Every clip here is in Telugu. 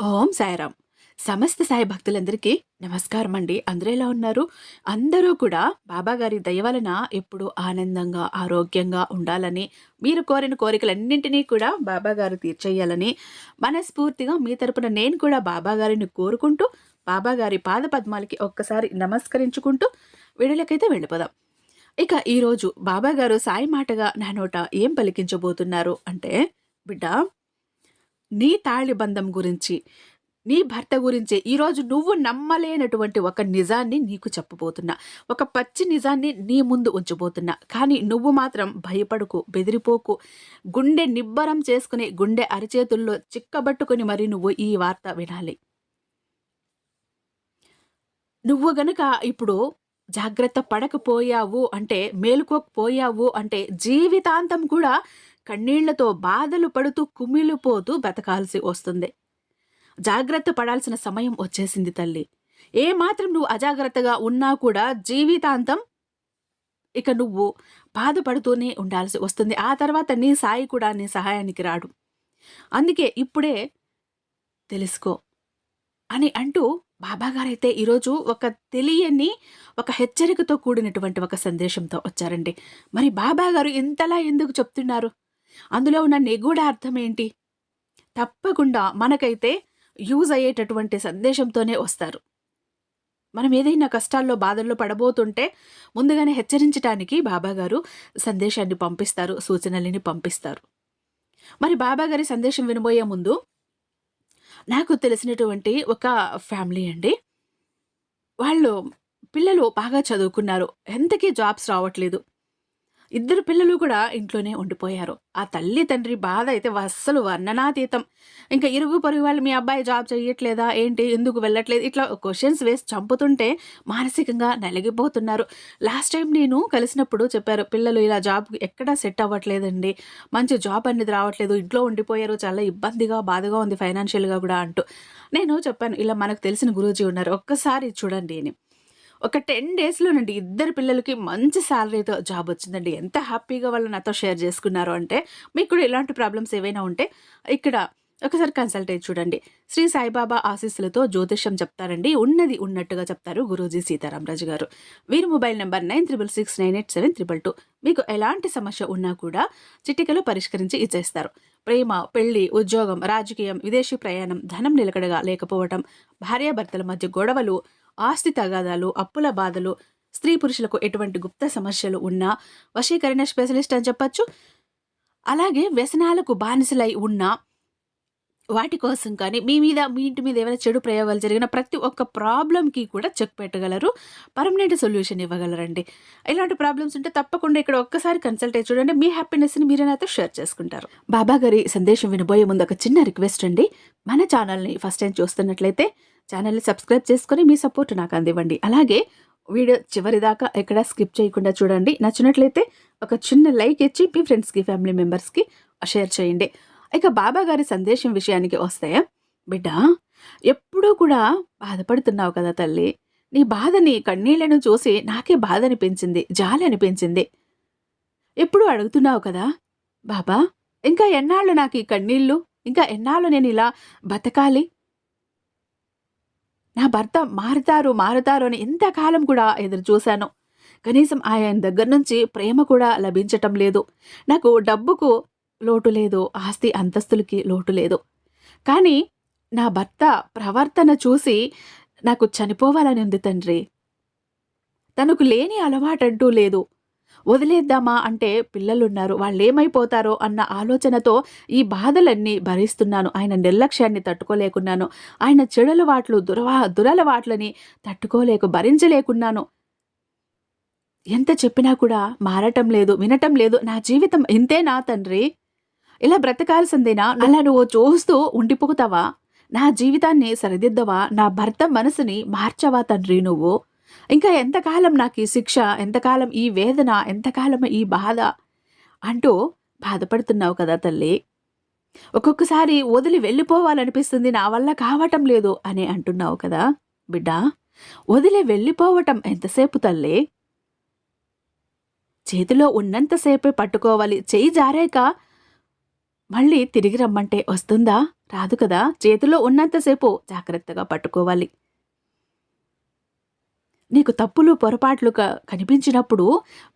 ఓం సాయిరామ్. సమస్త సాయి భక్తులందరికీ నమస్కారం అండి అందరూ ఎలా ఉన్నారు? అందరూ కూడా బాబాగారి దయ వలన ఎప్పుడు ఆనందంగా ఆరోగ్యంగా ఉండాలని మీరు కోరిన కోరికలన్నింటినీ కూడా బాబాగారు తీర్చేయాలని మనస్ఫూర్తిగా మీ తరపున నేను కూడా బాబాగారిని కోరుకుంటూ బాబాగారి పాద పద్మాలకి ఒక్కసారి నమస్కరించుకుంటూ వీడియోలకైతే వెళ్ళిపోదాం. ఇక ఈరోజు బాబాగారు సాయి మాటగా నా నోట ఏం పలికించబోతున్నారు అంటే బిడ్డ నీ తాళి బంధం గురించి నీ భర్త గురించి ఈరోజు నువ్వు నమ్మలేనటువంటి ఒక నిజాన్ని నీకు చెప్పబోతున్నా. ఒక పచ్చి నిజాన్ని నీ ముందు ఉంచబోతున్నా. కానీ నువ్వు మాత్రం భయపడుకు బెదిరిపోకు గుండె నిబ్బరం చేసుకుని గుండె అరిచేతుల్లో చిక్కబట్టుకుని మరి నువ్వు ఈ వార్త వినాలి. నువ్వు గనుక ఇప్పుడు జాగ్రత్త పడకపోయావు అంటే మేలుకోకపోయావు అంటే జీవితాంతం కూడా కన్నీళ్ళతో బాధలు పడుతూ కుమిలిపోతూ బతకాల్సి వస్తుంది. జాగ్రత్త పడాల్సిన సమయం వచ్చేసింది తల్లి. ఏ మాత్రం నువ్వు అజాగ్రత్తగా ఉన్నా కూడా జీవితాంతం ఇక నువ్వు బాధపడుతూనే ఉండాల్సి వస్తుంది. ఆ తర్వాత నీ సాయి కూడా నీ సహాయానికి రాడు. అందుకే ఇప్పుడే తెలుసుకో అని అంటూ బాబాగారైతే ఈరోజు ఒక తెలియని ఒక హెచ్చరికతో కూడినటువంటి ఒక సందేశంతో వచ్చారండి. మరి బాబాగారు ఇంతలా ఎందుకు చెప్తున్నారు? అందులో ఉన్న నిగూఢ అర్థం ఏంటి? తప్పకుండా మనకైతే యూజ్ అయ్యేటటువంటి సందేశంతోనే వస్తారు. మనం ఏదైనా కష్టాల్లో బాధల్లో పడబోతుంటే ముందుగానే హెచ్చరించడానికి బాబాగారు సందేశాన్ని పంపిస్తారు సూచనలని పంపిస్తారు. మరి బాబాగారి సందేశం వినబోయే ముందు నాకు తెలిసినటువంటి ఒక ఫ్యామిలీ అండి. వాళ్ళు పిల్లలు బాగా చదువుకున్నారు. ఎంతకీ జాబ్స్ రావట్లేదు. ఇద్దరు పిల్లలు కూడా ఇంట్లోనే ఉండిపోయారు. ఆ తల్లి తండ్రి బాధ అయితే అస్సలు వర్ణనాతీతం. ఇంకా ఇరుగు పొరుగు వాళ్ళు మీ అబ్బాయి జాబ్ చేయట్లేదా ఏంటి? ఎందుకు వెళ్ళట్లేదు? ఇట్లా క్వశ్చన్స్ వేసి చంపుతుంటే మానసికంగా నలిగిపోతున్నారు. లాస్ట్ టైం నేను కలిసినప్పుడు చెప్పారు పిల్లలు ఇలా జాబ్ ఎక్కడా సెట్ అవ్వట్లేదండి. మంచి జాబ్ అనేది రావట్లేదు. ఇంట్లో ఉండిపోయారు. చాలా ఇబ్బందిగా బాధగా ఉంది ఫైనాన్షియల్గా కూడా అంటూ. నేను చెప్పాను ఇలా మనకు తెలిసిన గురూజీ ఉన్నారు. ఒక్కసారి చూడండి అని. ఒక టెన్ డేస్లోనండి ఇద్దరు పిల్లలకి మంచి శాలరీతో జాబ్ వచ్చిందండి. ఎంత హ్యాపీగా వాళ్ళు నాతో షేర్ చేసుకున్నారు అంటే మీకు కూడా ఇలాంటి ప్రాబ్లమ్స్ ఏవైనా ఉంటే ఇక్కడ ఒకసారి కన్సల్ట్ అయ్యి చూడండి. శ్రీ సాయిబాబా ఆశీస్సులతో జ్యోతిష్యం చెప్తారండి. ఉన్నది ఉన్నట్టుగా చెప్తారు గురూజీ సీతారామరాజు గారు. వీరి mobile number nine triple six nine eight seven triple two. మీకు ఎలాంటి సమస్య ఉన్నా కూడా చిటికలో పరిష్కరించి ఇచ్చేస్తారు. ప్రేమ పెళ్ళి ఉద్యోగం రాజకీయం విదేశీ ప్రయాణం ధనం నిలకడగా లేకపోవటం భార్యాభర్తల మధ్య గొడవలు ఆస్తి తగాదాలు అప్పుల బాధలు స్త్రీ పురుషులకు ఎటువంటి గుప్త సమస్యలు ఉన్నా వశీకరణ స్పెషలిస్ట్ అని చెప్పచ్చు. అలాగే వ్యసనాలకు బానిసలై ఉన్న వాటి కోసం కానీ మీ మీద మీ ఇంటి మీద ఏమైనా చెడు ప్రయోగాలు జరిగిన ప్రతి ఒక్క ప్రాబ్లంకి కూడా చెక్ పెట్టగలరు. పర్మనెంట్ సొల్యూషన్ ఇవ్వగలరండి. ఇలాంటి ప్రాబ్లమ్స్ ఉంటే తప్పకుండా ఇక్కడ ఒక్కసారి కన్సల్ట్ అయ్యి చూడండి. మీ హ్యాపీనెస్ని మీరే నాతో షేర్ చేసుకుంటారు. బాబా గారి సందేశం వినబోయే ముందు ఒక చిన్న రిక్వెస్ట్ అండి. మన ఛానల్ని ఫస్ట్ టైం చూస్తున్నట్లయితే ఛానల్ని సబ్స్క్రైబ్ చేసుకొని మీ సపోర్ట్ నాకు అందివ్వండి. అలాగే వీడియో చివరిదాకా ఎక్కడ స్కిప్ చేయకుండా చూడండి. నచ్చినట్లయితే ఒక చిన్న లైక్ ఇచ్చి మీ ఫ్రెండ్స్కి ఫ్యామిలీ మెంబర్స్కి షేర్ చేయండి. ఇక బాబా గారి సందేశం విషయానికి వస్తే బిడ్డ ఎప్పుడూ కూడా బాధపడుతున్నావు కదా తల్లి. నీ బాధని కన్నీళ్ళను చూసి నాకే బాధ అనిపించింది జాలి అనిపించింది. ఎప్పుడు అడుగుతున్నావు కదా బాబా ఇంకా ఎన్నాళ్ళు నాకు ఈ కన్నీళ్ళు ఇంకా ఎన్నాళ్ళు నేను ఇలా బతకాలి? నా భర్త మారుతారు మారుతారు అని ఎంతకాలం కూడా ఎదురు చూశాను. కనీసం ఆయన దగ్గర నుంచి ప్రేమ కూడా లభించటం లేదు. నాకు డబ్బుకు లోటు లేదు ఆస్తి అంతస్తులకి లోటు లేదు. కానీ నా భర్త ప్రవర్తన చూసి నాకు చనిపోవాలని ఉంది తండ్రి. తనకు లేని అలవాటంటూ లేదు. వదిలేద్దామా అంటే పిల్లలున్నారు. వాళ్ళు ఏమైపోతారో అన్న ఆలోచనతో ఈ బాధలన్నీ భరిస్తున్నాను. ఆయన నిర్లక్ష్యాన్ని తట్టుకోలేకున్నాను. ఆయన చెడులవాట్లు దురవా దురలవాట్లని తట్టుకోలేక భరించలేకున్నాను. ఎంత చెప్పినా కూడా మారటం లేదు వినటం లేదు. నా జీవితం ఇంతేనా తండ్రి? ఇలా బ్రతకాల్సిందేనా? అలా నువ్వు చూస్తూ ఉండిపోతావా? నా జీవితాన్ని సరిదిద్దవా? నా భర్త మనసుని మార్చవా తండ్రి నువ్వు? ఇంకా ఎంతకాలం నాకు ఈ శిక్ష? ఎంతకాలం ఈ వేదన? ఎంతకాలం ఈ బాధ? అంటూ బాధపడుతున్నావు కదా తల్లి. ఒక్కొక్కసారి వదిలి వెళ్ళిపోవాలనిపిస్తుంది నా వల్ల కావటం లేదు అని అంటున్నావు కదా బిడ్డ. వదిలి వెళ్ళిపోవటం ఎంతసేపు తల్లి? చేతిలో ఉన్నంతసేపే పట్టుకోవాలి. చేయి జారాక మళ్ళీ తిరిగి రమ్మంటే వస్తుందా? రాదు కదా. చేతిలో ఉన్నంతసేపు జాగ్రత్తగా పట్టుకోవాలి. నీకు తప్పులు పొరపాట్లు కనిపించినప్పుడు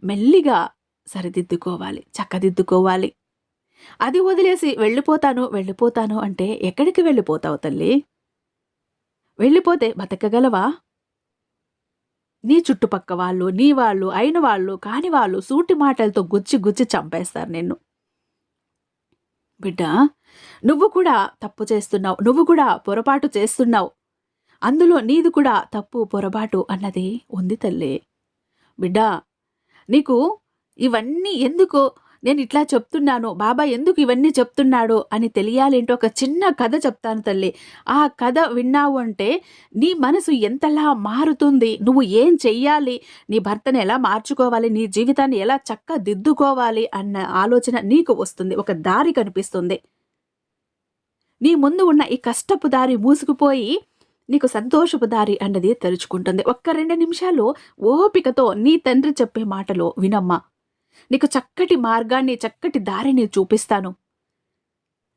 మెల్లిగా సరిదిద్దుకోవాలి చక్కదిద్దుకోవాలి. అది వదిలేసి వెళ్ళిపోతాను వెళ్ళిపోతాను అంటే ఎక్కడికి వెళ్ళిపోతావు తల్లి? వెళ్ళిపోతే బతకగలవా? నీ చుట్టుపక్క వాళ్ళు నీ వాళ్ళు అయిన వాళ్ళు కాని వాళ్ళు సూటి మాటలతో గుచ్చి గుచ్చి చంపేస్తారు నిన్ను. బిడ్డ నువ్వు కూడా తప్పు చేస్తున్నావు నువ్వు కూడా పొరపాటు చేస్తున్నావు. అందులో నీది కూడా తప్పు పొరపాటు అన్నది ఉంది తల్లి. బిడ్డ నీకు ఇవన్నీ ఎందుకు నేను ఇట్లా చెప్తున్నాను బాబా ఎందుకు ఇవన్నీ చెప్తున్నాడు అని తెలియాలంటే ఒక చిన్న కథ చెప్తాను తల్లి. ఆ కథ విన్నావు అంటే నీ మనసు ఎంతలా మారుతుంది నువ్వు ఏం చెయ్యాలి నీ భర్తను ఎలా మార్చుకోవాలి నీ జీవితాన్ని ఎలా చక్క దిద్దుకోవాలి అన్న ఆలోచన నీకు వస్తుంది ఒక దారి కనిపిస్తుంది. నీ ముందు ఉన్న ఈ కష్టపు దారి మూసుకుపోయి నీకు సంతోషపు దారి అన్నది తెరుచుకుంటుంది ఒక్క రెండు నిమిషాలు ఓపికతో నీ తండ్రి చెప్పే మాటలో వినమ్మా. నీకు చక్కటి మార్గాన్ని చక్కటి దారిని చూపిస్తాను.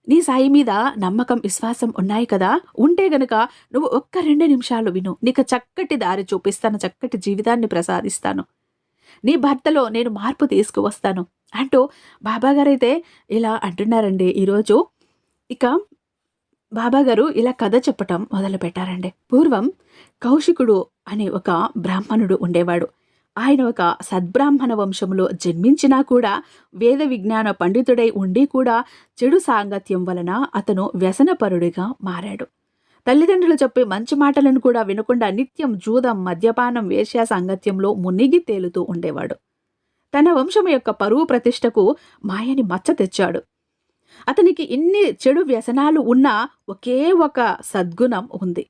నీ సాయి మీద నమ్మకం విశ్వాసం ఉన్నాయి కదా? ఉంటే గనక నువ్వు ఒక్క రెండు నిమిషాలు విను. నీకు చక్కటి దారి చూపిస్తాను చక్కటి జీవితాన్ని ప్రసాదిస్తాను. నీ భర్తలో నేను మార్పు తీసుకువస్తాను. అంటూ బాబాగారైతే ఇలా అంటున్నారండి ఈరోజు. ఇక బాబాగారు ఇలా కథ చెప్పటం మొదలుపెట్టారండి. పూర్వం కౌశికుడు అనే ఒక బ్రాహ్మణుడు ఉండేవాడు. ఆయన ఒక సద్బ్రాహ్మణ వంశంలో జన్మించినా కూడా వేద విజ్ఞాన పండితుడై ఉండి కూడా చెడు సాంగత్యం వలన అతను వ్యసనపరుడిగా మారాడు. తల్లిదండ్రులు చెప్పే మంచి మాటలను కూడా వినకుండా నిత్యం జూదం మద్యపానం వేశ్యా సాంగత్యంలో మునిగి తేలుతూ ఉండేవాడు. తన వంశం యొక్క పరువు ప్రతిష్టకు మాయని మచ్చ తెచ్చాడు. అతనికి ఇన్ని చెడు వ్యసనాలు ఉన్నా ఒకే ఒక సద్గుణం ఉంది.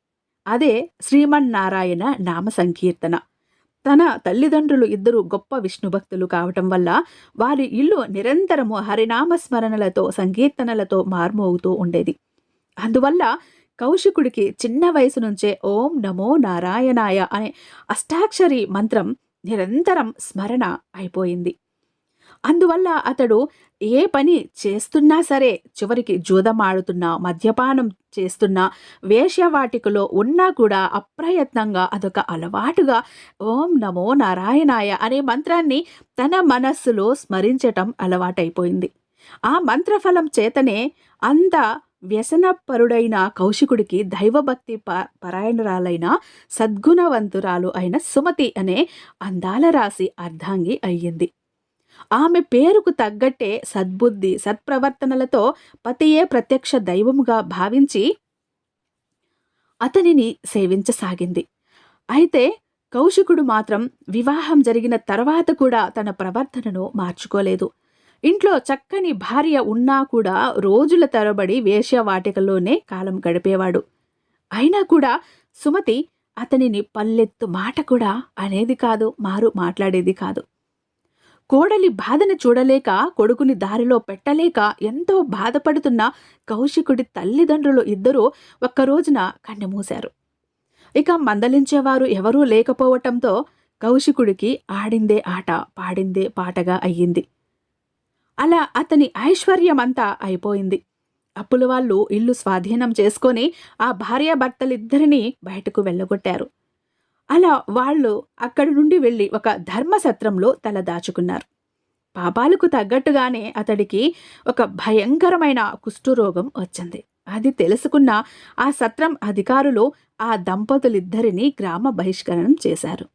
అదే శ్రీమన్నారాయణ నామ సంకీర్తన తన తల్లిదండ్రులు ఇద్దరు గొప్ప విష్ణు భక్తులు కావటం వల్ల వారి ఇల్లు నిరంతరము హరినామస్మరణలతో సంకీర్తనలతో మార్మోగుతూ ఉండేది. అందువల్ల కౌశికుడికి చిన్న వయసు నుంచే ఓం నమో నారాయణాయ అనే అష్టాక్షరి మంత్రం నిరంతరం స్మరణ అయిపోయింది. అందువల్ల అతడు ఏ పని చేస్తున్నా సరే చివరికి జూదమాడుతున్నా మద్యపానం చేస్తున్నా వేశ్యవాటికలో ఉన్నా కూడా అప్రయత్నంగా అదొక అలవాటుగా ఓం నమో నారాయణాయ అనే మంత్రాన్ని తన మనస్సులో స్మరించటం అలవాటైపోయింది. ఆ మంత్రఫలం చేతనే అంత వ్యసనపరుడైన కౌశికుడికి దైవభక్తి ప పరాయణరాలైన సద్గుణవంతురాలు అయిన సుమతి అనే అందాల రాశి అర్ధాంగి అయ్యింది. ఆమె పేరుకు తగ్గట్టే సద్బుద్ధి సత్ప్రవర్తనలతో పతియే ప్రత్యక్ష దైవముగా భావించి అతనిని సేవించసాగింది. అయితే కౌశికుడు మాత్రం వివాహం జరిగిన తర్వాత కూడా తన ప్రవర్తనను మార్చుకోలేదు. ఇంట్లో చక్కని భార్య ఉన్నా కూడా రోజుల తరబడి వేశ్యవాటికలోనే కాలం గడిపేవాడు. అయినా కూడా సుమతి అతనిని పల్లెత్తు మాట కూడా అనేది కాదు మారు మాట్లాడేది కాదు. కోడలి బాధను చూడలేక కొడుకుని దారిలో పెట్టలేక ఎంతో బాధపడుతున్న కౌశికుడి తల్లిదండ్రులు ఇద్దరూ ఒక్క రోజున కన్నెమూశారు. ఇక మందలించేవారు ఎవరూ లేకపోవటంతో కౌశికుడికి ఆడిందే ఆట పాడిందే పాటగా అయ్యింది. అలా అతని ఐశ్వర్యమంతా అయిపోయింది. అప్పుల వాళ్ళు ఇల్లు స్వాధీనం చేసుకొని ఆ భార్యాభర్తలిద్దరినీ బయటకు వెళ్ళగొట్టారు. అలా వాళ్ళు అక్కడి నుండి వెళ్ళి ఒక ధర్మసత్రంలో తల దాచుకున్నారు. పాపాలకు తగ్గట్టుగానే అతడికి ఒక భయంకరమైన కుష్ఠరోగం వచ్చింది. అది తెలుసుకున్న ఆ సత్రం అధికారులు ఆ దంపతులిద్దరినీ గ్రామ బహిష్కరణం చేశారు.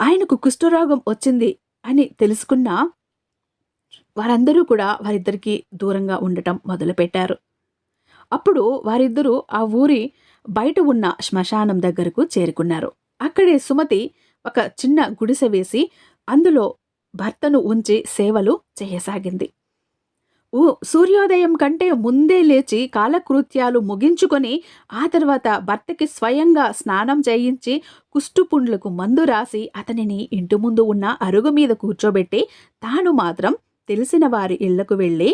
ఆయనకు కుష్ఠరోగం వచ్చింది అని తెలుసుకున్న వారందరూ కూడా వారిద్దరికీ దూరంగా ఉండటం మొదలుపెట్టారు. అప్పుడు వారిద్దరూ ఆ ఊరి బయట ఉన్న శ్మశానం దగ్గరకు చేరుకున్నారు. అక్కడే సుమతి ఒక చిన్న గుడిసె వేసి అందులో భర్తను ఉంచి సేవలు చేయసాగింది. ఓ సూర్యోదయం కంటే ముందే లేచి కాలకృత్యాలు ముగించుకొని ఆ తర్వాత భర్తకి స్వయంగా స్నానం చేయించి కుష్టుపుండ్లకు మందు రాసి అతనిని ఇంటి ముందు ఉన్న అరుగు మీద కూర్చోబెట్టి తాను మాత్రం తెలిసిన వారి ఇళ్ళకు వెళ్ళి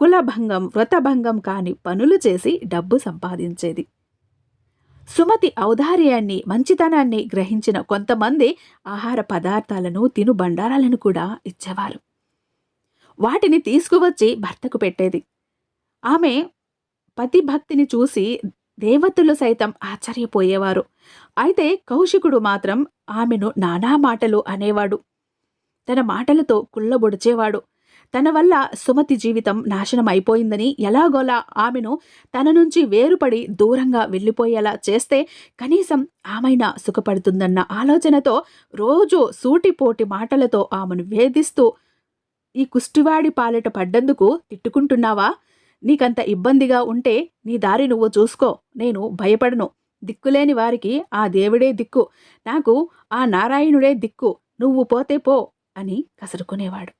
కులభంగం వ్రతభంగం కాని పనులు చేసి డబ్బు సంపాదించేది. సుమతి ఔదార్యాన్ని మంచితనాన్ని గ్రహించిన కొంతమంది ఆహార పదార్థాలను తిను బండారాలను కూడా ఇచ్చేవారు. వాటిని తీసుకువచ్చి భర్తకు పెట్టేది. ఆమె పతిభక్తిని చూసి దేవతలు సైతం ఆశ్చర్యపోయేవారు. అయితే కౌశికుడు మాత్రం ఆమెను నానా మాటలు అనేవాడు. తన మాటలతో కుళ్ళబొడిచేవాడు. తన వల్ల సుమతి జీవితం నాశనం అయిపోయిందని ఎలాగోలా ఆమెను తన నుంచి వేరుపడి దూరంగా వెళ్ళిపోయేలా చేస్తే కనీసం ఆమెనా సుఖపడుతుందన్న ఆలోచనతో రోజు సూటిపోటి మాటలతో ఆమెను వేధిస్తూ ఈ కుష్టివాడి పాలిట పడ్డందుకు తిట్టుకుంటున్నావా? నీకంత ఇబ్బందిగా ఉంటే నీ దారి నువ్వు చూసుకో నేను భయపడను. దిక్కులేని వారికి ఆ దేవుడే దిక్కు. నాకు ఆ నారాయణుడే దిక్కు. నువ్వు పోతే పో అని కసురుకునేవాడు.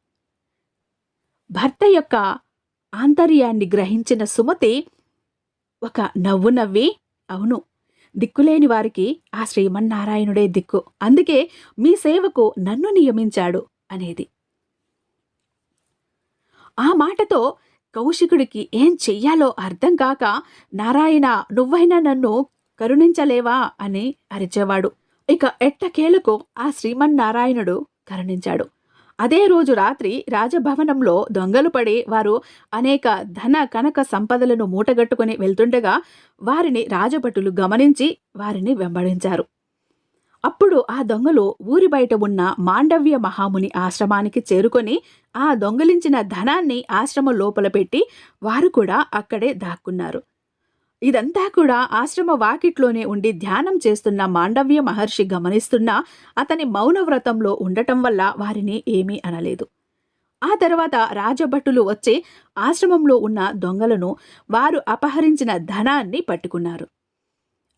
భర్త యొక్క ఆంతర్యాన్ని గ్రహించిన సుమతి ఒక నవ్వు నవ్వి అవును దిక్కులేని వారికి ఆ శ్రీమన్నారాయణుడే దిక్కు. అందుకే మీ సేవకు నన్ను నియమించాడు అనేది. ఆ మాటతో కౌశికుడికి ఏం చెయ్యాలో అర్థం కాక నారాయణ నువ్వైనా నన్ను కరుణించలేవా? అని అరిచేవాడు. ఇక ఎట్టకేలకు ఆ శ్రీమన్నారాయణుడు కరుణించాడు. అదే రోజు రాత్రి రాజభవనంలో దొంగలు పడి వారు అనేక ధన కనక సంపదలను మూటగట్టుకుని వెళ్తుండగా వారిని రాజభటులు గమనించి వారిని వెంబడించారు. అప్పుడు ఆ దొంగలు ఊరి బయట ఉన్న మాండవ్య మహాముని ఆశ్రమానికి చేరుకొని ఆ దొంగలించిన ధనాన్ని ఆశ్రమం లోపల పెట్టి వారు కూడా అక్కడే దాక్కున్నారు. ఇదంతా కూడా ఆశ్రమ వాకిట్లోనే ఉండి ధ్యానం చేస్తున్న మాండవ్య మహర్షి గమనిస్తున్నా అతని మౌనవ్రతంలో ఉండటం వల్ల వారిని ఏమీ అనలేదు. ఆ తర్వాత రాజభటులు వచ్చి ఆశ్రమంలో ఉన్న దొంగలను వారు అపహరించిన ధనాన్ని పట్టుకున్నారు.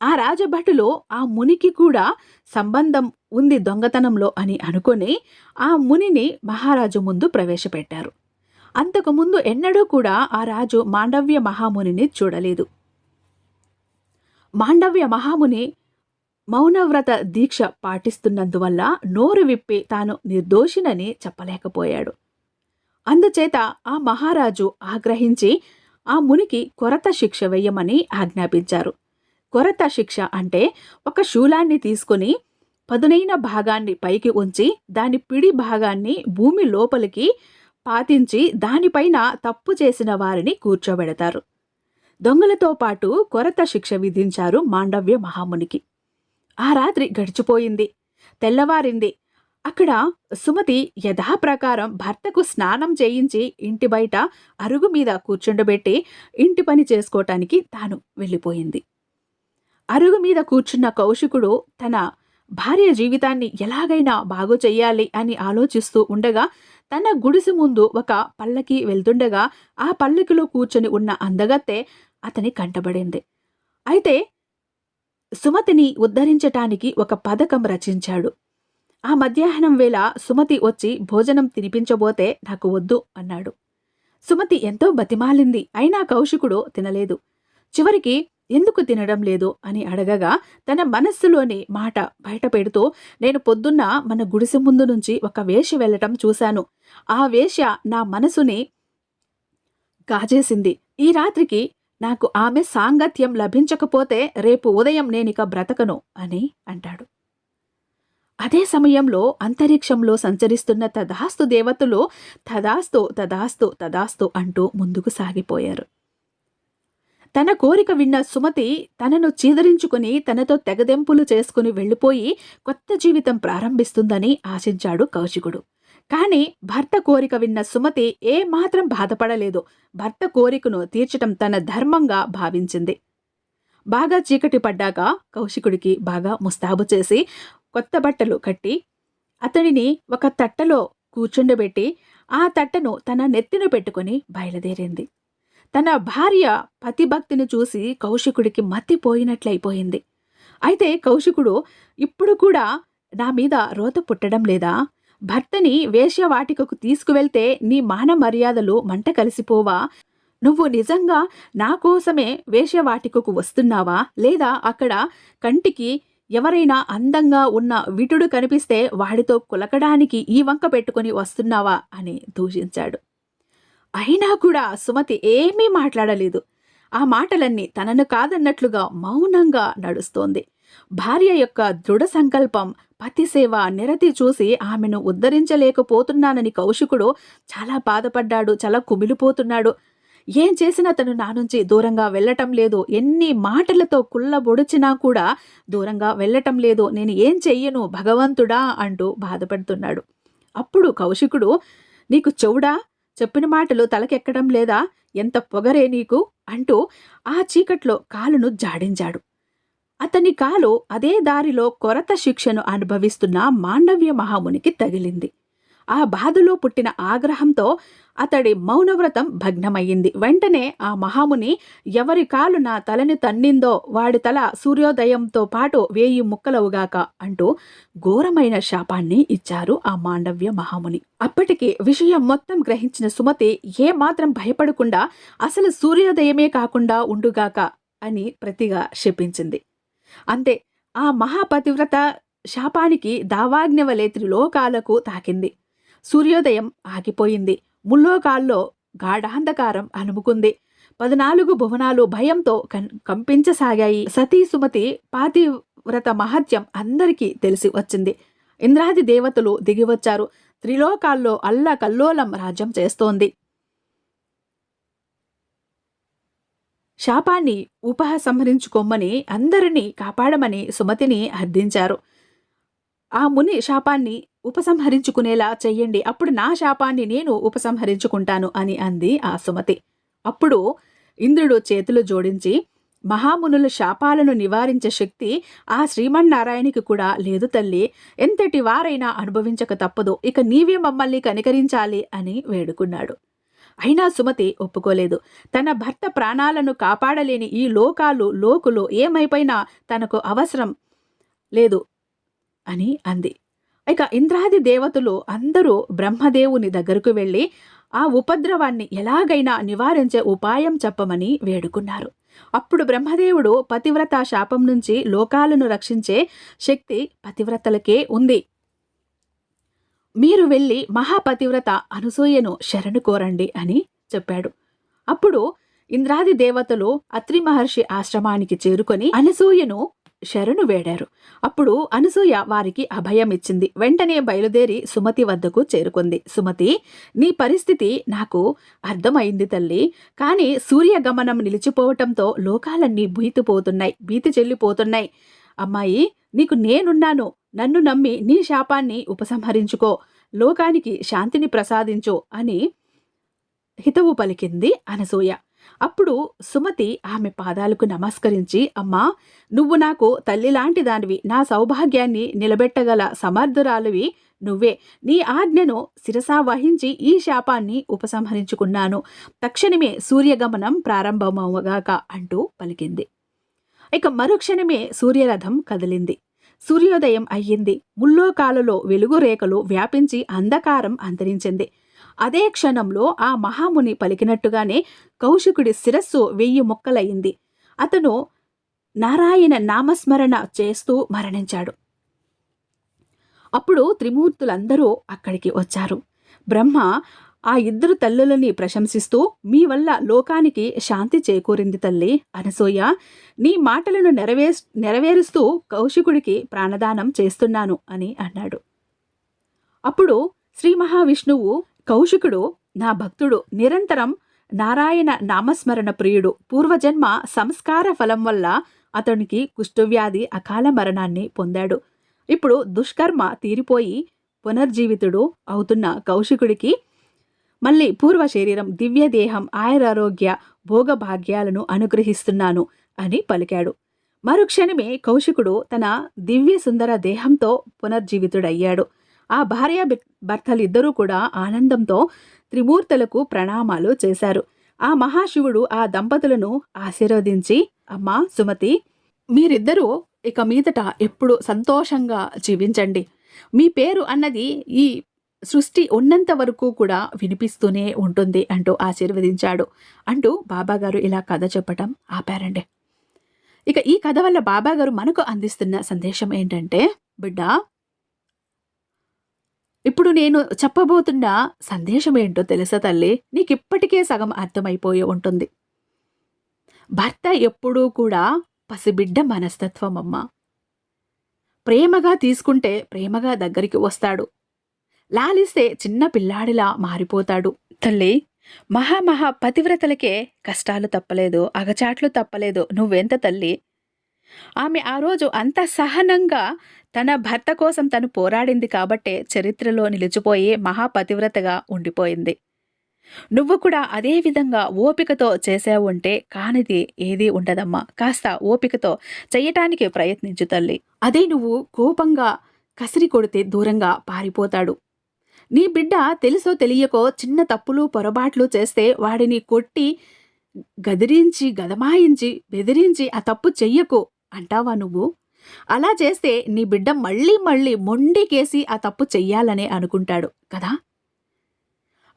ఆ రాజభటులు ఆ మునికి కూడా సంబంధం ఉంది దొంగతనంలో అని అనుకొని ఆ మునిని మహారాజు ముందు ప్రవేశపెట్టారు. అంతకుముందు ఎన్నడూ కూడా ఆ రాజు మాండవ్య మహామునిని చూడలేదు. మాండవ్య మహాముని మౌనవ్రత దీక్ష పాటిస్తున్నందువల్ల నోరు విప్పి తాను నిర్దోషినని చెప్పలేకపోయాడు. అందుచేత ఆ మహారాజు ఆగ్రహించి ఆ మునికి కొరత శిక్ష వేయమని ఆజ్ఞాపించారు. కొరత శిక్ష అంటే ఒక శూలాన్ని తీసుకుని పదునైన భాగాన్ని పైకి ఉంచి దాని పిడి భాగాన్ని భూమి లోపలికి పాతించి దానిపైన తప్పు చేసిన వారిని కూర్చోబెడతారు. దొంగలతో పాటు కొరత శిక్ష విధించారు మాండవ్య మహామునికి. ఆ రాత్రి గడిచిపోయింది. తెల్లవారింది. అక్కడ సుమతి యథాప్రకారం భర్తకు స్నానం చేయించి ఇంటి బయట అరుగు మీద కూర్చుండబెట్టి ఇంటి పని చేసుకోవటానికి తాను వెళ్ళిపోయింది. అరుగు మీద కూర్చున్న కౌశికుడు తన భార్య జీవితాన్ని ఎలాగైనా బాగు చెయ్యాలి అని ఆలోచిస్తూ ఉండగా తన గుడిసి ముందు ఒక పల్లకి వెళ్తుండగా ఆ పల్లకిలో కూర్చొని ఉన్న అందగత్తె అతని కంటబడింది. అయితే సుమతిని ఉద్ధరించటానికి ఒక పథకం రచించాడు. ఆ మధ్యాహ్నం వేళ సుమతి వచ్చి భోజనం తినిపించబోతే నాకు వద్దు అన్నాడు. సుమతి ఎంతో బతిమాలింది. అయినా కౌశికుడు తినలేదు. చివరికి ఎందుకు తినడం లేదు అని అడగగా తన మనస్సులోని మాట బయట పెడుతూ నేను పొద్దున్న మన గుడిసె ముందు నుంచి ఒక వేష వెళ్ళటం చూశాను. ఆ వేష నా మనసుని గాజేసింది. ఈ రాత్రికి నాకు ఆమె సాంగత్యం లభించకపోతే రేపు ఉదయం నేనిక బ్రతకను అని అంటాడు. అదే సమయంలో అంతరిక్షంలో సంచరిస్తున్న తదాస్తు దేవతలు తదాస్తు తదాస్తు తదాస్తు అంటూ ముందుకు సాగిపోయారు. తన కోరిక విన్న సుమతి తనను చీదరించుకుని తనతో తెగదెంపులు చేసుకుని వెళ్ళిపోయి కొత్త జీవితం ప్రారంభిస్తుందని ఆశించాడు కౌశికుడు. కాని భర్త కోరిక విన్న సుమతి ఏమాత్రం బాధపడలేదు. భర్త కోరికను తీర్చటం తన ధర్మంగా భావించింది. బాగా చీకటి పడ్డాక కౌశికుడికి బాగా ముస్తాబు చేసి కొత్త బట్టలు కట్టి అతడిని ఒక తట్టలో కూర్చుండబెట్టి ఆ తట్టను తన నెత్తిన పెట్టుకుని బయలుదేరింది. తన భార్య పతిభక్తిని చూసి కౌశికుడికి మత్తిపోయినట్లయిపోయింది అయితే కౌశికుడు ఇప్పుడు కూడా నా మీద రోత పుట్టడం లేదా? భర్తని వేశ్యవాటికకు తీసుకువెళ్తే నీ మాన మర్యాదలు మంట కలిసిపోవా? నువ్వు నిజంగా నా కోసమే వేశ్యవాటికకు వస్తున్నావా? లేదా అక్కడ కంటికి ఎవరైనా అందంగా ఉన్న విటుడు కనిపిస్తే వాడితో కులకడానికి ఈ వంక పెట్టుకుని వస్తున్నావా? అని దూషించాడు. అయినా కూడా సుమతి ఏమీ మాట్లాడలేదు. ఆ మాటలన్నీ తనను కాదన్నట్లుగా మౌనంగా నడుస్తోంది. భార్య యొక్క దృఢ సంకల్పం పతి సేవ నిరతి చూసి ఆమెను ఉద్ధరించలేకపోతున్నానని కౌశికుడు చాలా బాధపడ్డాడు చాలా కుమిలిపోతున్నాడు. ఏం చేసినా తను నా నుంచి దూరంగా వెళ్ళటం లేదు. ఎన్ని మాటలతో కుళ్ళబొడిచినా కూడా దూరంగా వెళ్ళటం లేదు. నేను ఏం చెయ్యను? భగవంతుడా? అంటూ బాధపడుతున్నాడు. అప్పుడు కౌశికుడు నీకు చెవుడా? చెప్పిన మాటలు తలకెక్కడం లేదా? ఎంత పొగరే నీకు? అంటూ ఆ చీకట్లో కాలును జాడించాడు. అతని కాలు అదే దారిలో కొరత శిక్షను అనుభవిస్తున్న మాండవ్య మహామునికి తగిలింది. ఆ బాధలో పుట్టిన ఆగ్రహంతో అతడి మౌనవ్రతం భగ్నమయ్యింది. వెంటనే ఆ మహాముని ఎవరి కాలు నా తలని తన్నిందో వాడి తల సూర్యోదయంతో పాటు వేయి ముక్కలవుగాక అంటూ ఘోరమైన శాపాన్ని ఇచ్చారు ఆ మాండవ్య మహాముని. అప్పటికి విషయం మొత్తం గ్రహించిన సుమతి ఏమాత్రం భయపడకుండా అసలు సూర్యోదయమే కాకుండా ఉండుగాక అని ప్రతిగా శపించింది. అంతే. ఆ మహాపతివ్రత శాపానికి దావాజ్ఞ వలె త్రిలోకాలకు తాకింది. సూర్యోదయం ఆగిపోయింది. ముల్లోకాల్లో గాఢాంధకారం అలుముకుంది. పద్నాలుగు భువనాలు భయంతో కంపించసాగాయి. సతీ సుమతి పాతివ్రత మహత్యం అందరికీ తెలిసి వచ్చింది. ఇంద్రాది దేవతలు దిగివచ్చారు. త్రిలోకాల్లో అల్ల కల్లోలం రాజ్యం చేస్తోంది. శాపాన్ని ఉపసంహరించుకోమని అందరినీ కాపాడమని సుమతిని అర్థించారు ఆ ముని శాపాన్ని ఉపసంహరించుకునేలా చెయ్యండి అప్పుడు నా శాపాన్ని నేను ఉపసంహరించుకుంటాను అని అంది ఆ సుమతి. అప్పుడు ఇంద్రుడు చేతులు జోడించి మహామునుల శాపాలను నివారించే శక్తి ఆ శ్రీమన్నారాయణకి కూడా లేదు తల్లి ఎంతటి వారైనా అనుభవించక తప్పదు ఇక నీవే మమ్మల్ని కనికరించాలి అని వేడుకున్నాడు. అయినా సుమతి ఒప్పుకోలేదు. తన భర్త ప్రాణాలను కాపాడలేని ఈ లోకాలు లోకులు ఏమైపోయినా తనకు అవసరం లేదు అని అంది. ఇక ఇంద్రాది దేవతలు అందరూ బ్రహ్మదేవుని దగ్గరకు వెళ్ళి ఆ ఉపద్రవాన్ని ఎలాగైనా నివారించే ఉపాయం చెప్పమని వేడుకున్నారు. అప్పుడు బ్రహ్మదేవుడు పతివ్రత శాపం నుంచి లోకాలను రక్షించే శక్తి పతివ్రతలకే ఉంది. మీరు వెళ్ళి మహాపతివ్రత అనసూయను శరణు కోరండి అని చెప్పాడు. అప్పుడు ఇంద్రాది దేవతలు అత్రి మహర్షి ఆశ్రమానికి చేరుకొని అనసూయను శరణు వేడారు. అప్పుడు అనసూయ వారికి అభయం ఇచ్చింది. వెంటనే బయలుదేరి సుమతి వద్దకు చేరుకుంది. సుమతి నీ పరిస్థితి నాకు అర్థమైంది తల్లి. కానీ సూర్యగమనం నిలిచిపోవటంతో లోకాలన్నీ భీతిపోతున్నాయి భీతి చెల్లిపోతున్నాయి. అమ్మాయి నీకు నేనున్నాను. నన్ను నమ్మి నీ శాపాన్ని ఉపసంహరించుకో. లోకానికి శాంతిని ప్రసాదించు అని హితవు పలికింది అనసూయ. అప్పుడు సుమతి ఆమె పాదాలకు నమస్కరించి అమ్మా నువ్వు నాకు తల్లి లాంటి దానివి. నా సౌభాగ్యాన్ని నిలబెట్టగల సమర్థురాలువి నువ్వే. నీ ఆజ్ఞను శిరసా వహించి ఈ శాపాన్ని ఉపసంహరించుకున్నాను. తక్షణమే సూర్యగమనం ప్రారంభమవగాక అంటూ పలికింది. ఇక మరుక్షణమే సూర్యరథం కదిలింది. సూర్యోదయం అయ్యింది. ముల్లోకాలలో వెలుగు రేఖలు వ్యాపించి అంధకారం అంతరించింది. అదే క్షణంలో ఆ మహాముని పలికినట్టుగానే కౌశికుడి శిరస్సు వెయ్యి ముక్కలయ్యింది. అతను నారాయణ నామస్మరణ చేస్తూ మరణించాడు. అప్పుడు త్రిమూర్తులందరూ అక్కడికి వచ్చారు. బ్రహ్మ ఆ ఇద్దరు తల్లులని ప్రశంసిస్తూ మీ వల్ల లోకానికి శాంతి చేకూరింది తల్లి అనసూయ. నీ మాటలను నెరవే నెరవేరుస్తూ కౌశికుడికి ప్రాణదానం చేస్తున్నాను అని అన్నాడు. అప్పుడు శ్రీ మహావిష్ణువు కౌశికుడు నా భక్తుడు నిరంతరం నారాయణ నామస్మరణ ప్రియుడు పూర్వజన్మ సంస్కార ఫలం వల్ల అతనికి కుష్ఠవ్యాధి అకాల మరణాన్ని పొందాడు. ఇప్పుడు దుష్కర్మ తీరిపోయి పునర్జీవితుడు అవుతున్న కౌశికుడికి మళ్ళీ పూర్వ శరీరం దివ్య దేహం ఆయురారోగ్య భోగభాగ్యాలను అనుగ్రహిస్తున్నాను అని పలికాడు. మరుక్షణమే కౌశికుడు తన దివ్య సుందర దేహంతో పునర్జీవితుడయ్యాడు. ఆ భార్య భర్తలిద్దరూ కూడా ఆనందంతో త్రిమూర్తులకు ప్రణామాలు చేశారు. ఆ మహాశివుడు ఆ దంపతులను ఆశీర్వదించి అమ్మా సుమతి మీరిద్దరూ ఇక మీదట ఎప్పుడు సంతోషంగా జీవించండి. మీ పేరు అన్నది ఈ సృష్టి ఉన్నంత వరకు కూడా వినిపిస్తూనే ఉంటుంది అంటూ ఆశీర్వదించాడు. అంటూ బాబాగారు ఇలా కథ చెప్పటం ఆపారండి. ఇక ఈ కథ వల్ల బాబాగారు మనకు అందిస్తున్న సందేశం ఏంటంటే బిడ్డ ఇప్పుడు నేను చెప్పబోతున్న సందేశం ఏంటో తెలుసా తల్లి? నీకు ఇప్పటికే సగం అర్థమైపోయి ఉంటుంది. భర్త ఎప్పుడూ కూడా పసిబిడ్డ మనస్తత్వం అమ్మ ప్రేమగా తీసుకుంటే ప్రేమగా దగ్గరికి వస్తాడు. లాలిస్తే చిన్న పిల్లాడిలా మారిపోతాడు. తల్లి మహామహా పతివ్రతలకే కష్టాలు తప్పలేదు అగచాట్లు తప్పలేదు. నువ్వెంత తల్లి? ఆమె ఆ రోజు అంత సహనంగా తన భర్త కోసం తను పోరాడింది కాబట్టే చరిత్రలో నిలిచిపోయి మహాపతివ్రతగా ఉండిపోయింది. నువ్వు కూడా అదే విధంగా ఓపికతో చేసావు ఉంటే కానిది ఏదీ ఉండదమ్మా. కాస్త ఓపికతో చెయ్యటానికి ప్రయత్నించు తల్లి. అదే నువ్వు కోపంగా కసిరి కొడితే దూరంగా పారిపోతాడు. నీ బిడ్డ తెలుసో తెలియకో చిన్న తప్పులు పొరపాట్లు చేస్తే వాడిని కొట్టి గదిరించి గదమాయించి బెదిరించి ఆ తప్పు చెయ్యకు అంటావా నువ్వు? అలా చేస్తే నీ బిడ్డ మళ్ళీ మళ్ళీ మొండికేసి ఆ తప్పు చెయ్యాలనే అనుకుంటాడు కదా?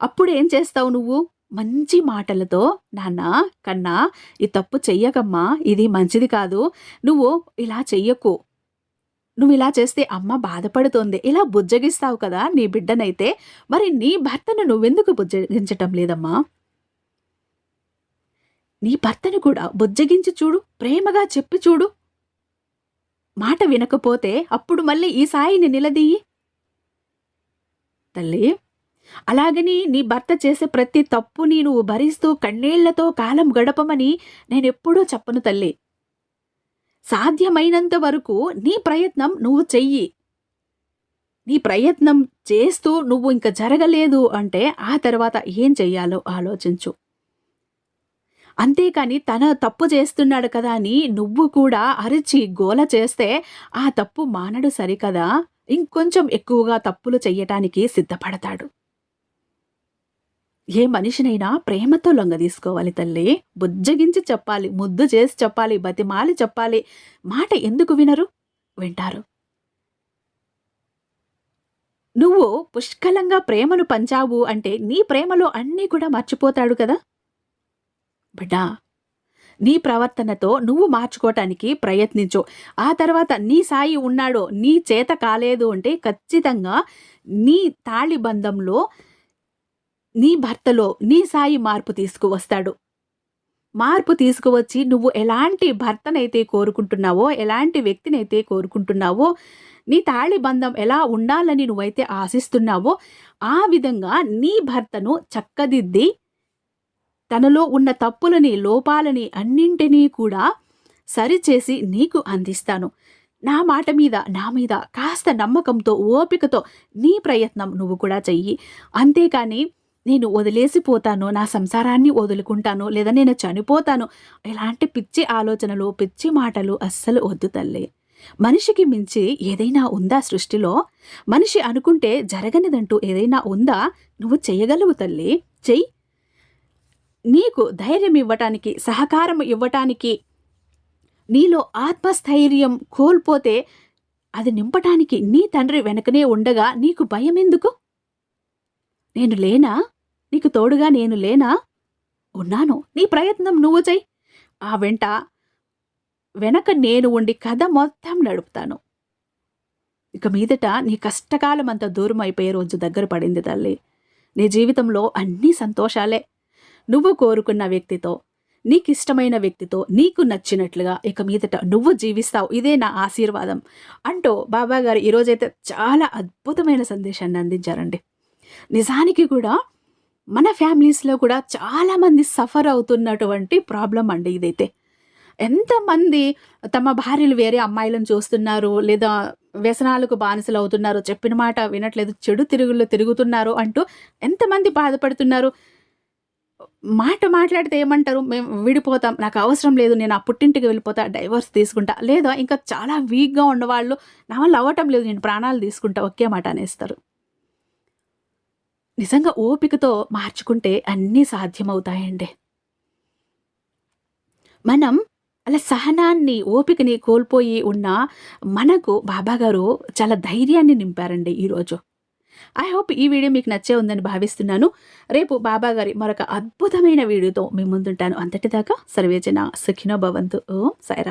అప్పుడేం చేస్తావు నువ్వు? మంచి మాటలతో నాన్న కన్నా ఈ తప్పు చెయ్యకమ్మా ఇది మంచిది కాదు నువ్వు ఇలా చెయ్యకు నువ్వు ఇలా చేస్తే అమ్మ బాధపడుతోంది. ఇలా బుజ్జగిస్తావు కదా నీ బిడ్డనైతే. మరి నీ భర్తను నువ్వెందుకు బుజ్జగించటం లేదమ్మా? నీ భర్తను కూడా బుజ్జగించి చూడు ప్రేమగా చెప్పి చూడు. మాట వినకపోతే అప్పుడు మళ్ళీ ఈ సాయిని నిలదీయి. తల్లి అలాగని నీ భర్త చేసే ప్రతి తప్పుని నువ్వు భరిస్తూ కన్నీళ్ళతో కాలం గడపమని నేనెప్పుడూ చెప్పను తల్లి. సాధ్యమైనంత వరకు నీ ప్రయత్నం నువ్వు చెయ్యి. నీ ప్రయత్నం చేస్తూ నువ్వు ఇంకా జరగలేదు అంటే ఆ తర్వాత ఏం చెయ్యాలో ఆలోచించు. అంతేకాని తన తప్పు చేస్తున్నాడు కదా అని నువ్వు కూడా అరిచి గోల చేస్తే ఆ తప్పు మానడు సరికదా? ఇంకొంచెం ఎక్కువగా తప్పులు చెయ్యటానికి సిద్ధపడతాడు. ఏ మనిషినైనా ప్రేమతో లొంగ తీసుకోవాలి తల్లి. బుజ్జగించి చెప్పాలి ముద్దు చేసి చెప్పాలి బతిమాలి చెప్పాలి. మాట ఎందుకు వినరు? వింటారు. నువ్వు పుష్కలంగా ప్రేమను పంచావు అంటే నీ ప్రేమలో అన్నీ కూడా మర్చిపోతాడు కదా? బిడ్డా నీ ప్రవర్తనతో నువ్వు మార్చుకోవటానికి ప్రయత్నించు. ఆ తర్వాత నీ సాయి ఉన్నాడో నీ చేత కాలేదు అంటే ఖచ్చితంగా నీ తాళి బంధంలో నీ భర్తలో నీ సాయి మార్పు తీసుకువస్తాడు. మార్పు తీసుకువచ్చి నువ్వు ఎలాంటి భర్తనైతే కోరుకుంటున్నావో ఎలాంటి వ్యక్తినైతే కోరుకుంటున్నావో నీ తాళి బంధం ఎలా ఉండాలని నువ్వైతే ఆశిస్తున్నావో ఆ విధంగా నీ భర్తను చక్కదిద్ది తనలో ఉన్న తప్పులని లోపాలని అన్నింటినీ కూడా సరిచేసి నీకు అందిస్తాను. నా మాట మీద నా మీద కాస్త నమ్మకంతో ఓపికతో నీ ప్రయత్నం నువ్వు కూడా చెయ్యి. అంతేకాని నేను వదిలేసిపోతాను నా సంసారాన్ని వదులుకుంటాను లేదా నేను చనిపోతాను ఇలాంటి పిచ్చి ఆలోచనలు పిచ్చి మాటలు అస్సలు వద్దు తల్లి. మనిషికి మించి ఏదైనా ఉందా సృష్టిలో? మనిషి అనుకుంటే జరగనిదంటూ ఏదైనా ఉందా? నువ్వు చేయగలవు తల్లి. చెయ్యి. నీకు ధైర్యం ఇవ్వటానికి సహకారం ఇవ్వటానికి నీలో ఆత్మస్థైర్యం కోల్పోతే అది నింపటానికి నీ తండ్రి వెనకనే ఉండగా నీకు భయం ఎందుకు నేను లేనా? నీకు తోడుగా నేను లేనా? ఉన్నాను. నీ ప్రయత్నం నువ్వు చెయ్యి ఆ వెంట వెనక నేను ఉండి కథ మొత్తం నడుపుతాను. ఇక మీదట నీ కష్టకాలం అంత దూరం అయిపోయే రోజు దగ్గర పడింది తల్లి. నీ జీవితంలో అన్నీ సంతోషాలే. నువ్వు కోరుకున్న వ్యక్తితో నీకు ఇష్టమైన వ్యక్తితో నీకు నచ్చినట్లుగా ఇక మీదట నువ్వు జీవిస్తావు. ఇదే నా ఆశీర్వాదం అంటూ బాబా గారు ఈరోజైతే చాలా అద్భుతమైన సందేశాన్ని అందించారండి. నిజానికి కూడా మన ఫ్యామిలీస్లో కూడా చాలామంది సఫర్ అవుతున్నటువంటి ప్రాబ్లం అండి ఇదైతే. ఎంతమంది తమ భార్యలు వేరే అమ్మాయిలను చూస్తున్నారు లేదా వ్యసనాలకు బానిసలు అవుతున్నారు చెప్పిన మాట వినట్లేదు చెడు తిరుగుల్లో తిరుగుతున్నారు అంటూ ఎంతమంది బాధపడుతున్నారు? మాట మాట్లాడితే ఏమంటారు? మేము విడిపోతాం నాకు అవసరం లేదు నేను ఆ పుట్టింటికి వెళ్ళిపోతా డైవర్స్ తీసుకుంటా. లేదా ఇంకా చాలా వీక్గా ఉన్నవాళ్ళు నా వల్ల అవ్వటం లేదు నేను ప్రాణాలు తీసుకుంటా ఒకే మాట అనేస్తారు. నిజంగా ఓపికతో మార్చుకుంటే అన్నీ సాధ్యమవుతాయండి. మనం అలా సహనాన్ని ఓపికని కోల్పోయి ఉన్న మనకు బాబాగారు చాలా ధైర్యాన్ని నింపారండి ఈరోజు. ఐ హోప్ ఈ వీడియో మీకు నచ్చే ఉందని భావిస్తున్నాను. రేపు బాబా గారి మరొక అద్భుతమైన వీడియోతో మీ ముందుంటాను. అంతటిదాకా సర్వేజన సుఖినో భవంతు. ఓం సాయిరా